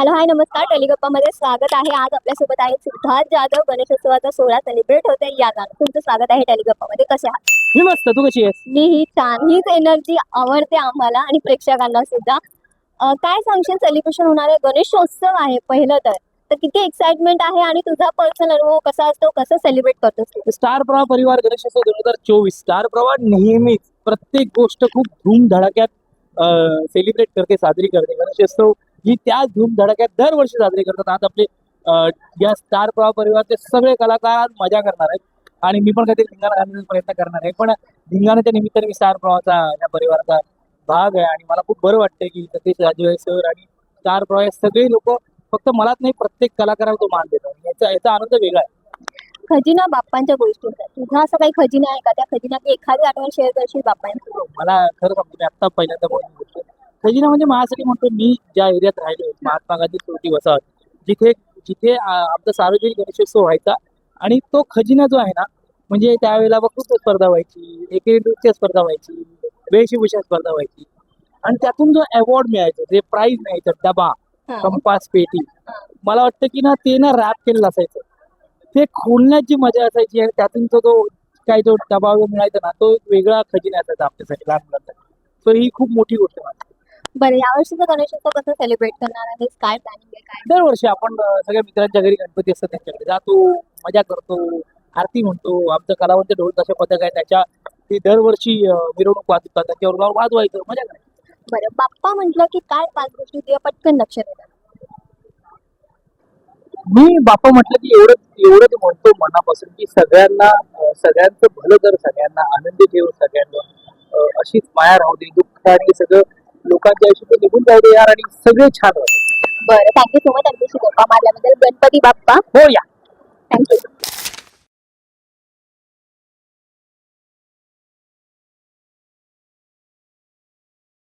Hello hi नमस्कार. टेलिगप्पामध्ये स्वागत आहे. आज आपल्यासोबत आहे सिद्धार्थ जाधव. गणेशोत्सवाचा सोहळा सेलिब्रेट होत आहे या गाणं तुमचं स्वागत आहे टेलिगप्पामध्ये. कसे आहात? मी मस्त. तू कशी आहेस? मी ही छान. हीच एनर्जी आवडते आम्हाला आणि प्रेक्षकांना सुद्धा. अं, काय सांगशील? सेलिब्रेशन होणार आहे गणेशोत्सव आहे पहिलं तर. तर किती एक्साइटमेंट आहे आणि तुझा पर्सनल अनुभव कसा असतो? कसं सेलिब्रेट करतोस तू? स्टार प्रवाह परिवार गणेशोत्सव दोन हजार चोवीस. स्टार प्रवाह नेहमीच प्रत्येक गोष्ट खूप धूमधडाक्यात सेलिब्रेट करते साजरी करते. गणेशोत्सव ही त्याच धूमधडाक्यात दरवर्षी साजरी करतात. आज आपले या स्टार प्रवाह परिवारचे सगळे कलाकार आज मजा करणार आहेत. आणि मी पण काहीतरी धिंगाणा घालण्याचा प्रयत्न करणार आहे. पण धिंगाण्याच्या निमित्ताने मी स्टार प्रवाहाचा या परिवाराचा भाग आहे. आणि मला खूप बरं वाटतं की सतीश राजू सर आणि स्टार प्रवाह हे सगळे लोक फक्त मलाच नाही प्रत्येक कलाकाराला तो मान देतात. याचा याचा आनंद वेगळा आहे. खजिना बाप्पांच्या गोष्टींचा. तुझा असं काही खजिना आहे का? त्या खजिन्याची एखादी आठवण शेअर करशील बाप्पांची मला खरं सांगतो मी आता पहिल्यांदा बोलून गोष्ट खजिना म्हणजे माझ्यासाठी म्हणतो मी ज्या एरियात राहिलो महात्मा गांधी चौथी वसाहत जिथे जिथे आ, आमचा सार्वजनिक गणेशोत्सव व्हायचा आणि तो खजिना जो आहे ना म्हणजे त्यावेळेला वक्तृत्व स्पर्धा व्हायची एकेरी नृत्य स्पर्धा व्हायची वेशभूषा स्पर्धा व्हायची आणि त्यातून जो अवॉर्ड मिळायचं जे प्राईज मिळायचं डबा. कंपास पेटी मला वाटतं की ना ते ना रॅप केलेलं असायचं ते खोलण्याची मजा असायची आणि त्यातून तो जो काही जो डबा मिळायचा ना तो वेगळा खजिना असायचा आमच्यासाठी लहान मुलांसाठी तर ही खूप मोठी गोष्ट माझ्यासाठी. बरं यावर्षीचं गणेशोत्सव कसं सेलिब्रेट करणार आहेस? काय प्लॅनिंग आहे? काय दरवर्षी आपण अं, सगळ्या मित्रांच्या घरी गणपती असतात त्यांच्याकडे जातो मजा करतो आरती म्हणतो आमचं कलावंत ढोल तशा पथक आहे त्याच्या ते दरवर्षी अं, मिरवणूक वाजवतात त्याच्यावर वाजवायचं मजा करायची. बरं बाप्पा म्हटलं की काय पाच गोष्टी तुझ्या पटकन लक्षात येतात? मी बापा म्हटलं की एवढं एवढंच म्हणतो मनापासून की सगळ्यांना अं, सगळ्यांचं भलं कर सगळ्यांना आनंदी ठेव सगळ्यांना अं, अशीच माया राहू दे दुःख आणि सगळं लोकांच्या आयुष्यात निघून जाऊ दे यार आणि सगळे छान राहू दे. बरं थँक्यू सो मच आमच्याशी गप्पा मारल्याबद्दल गणपती बाप्पा. हो या.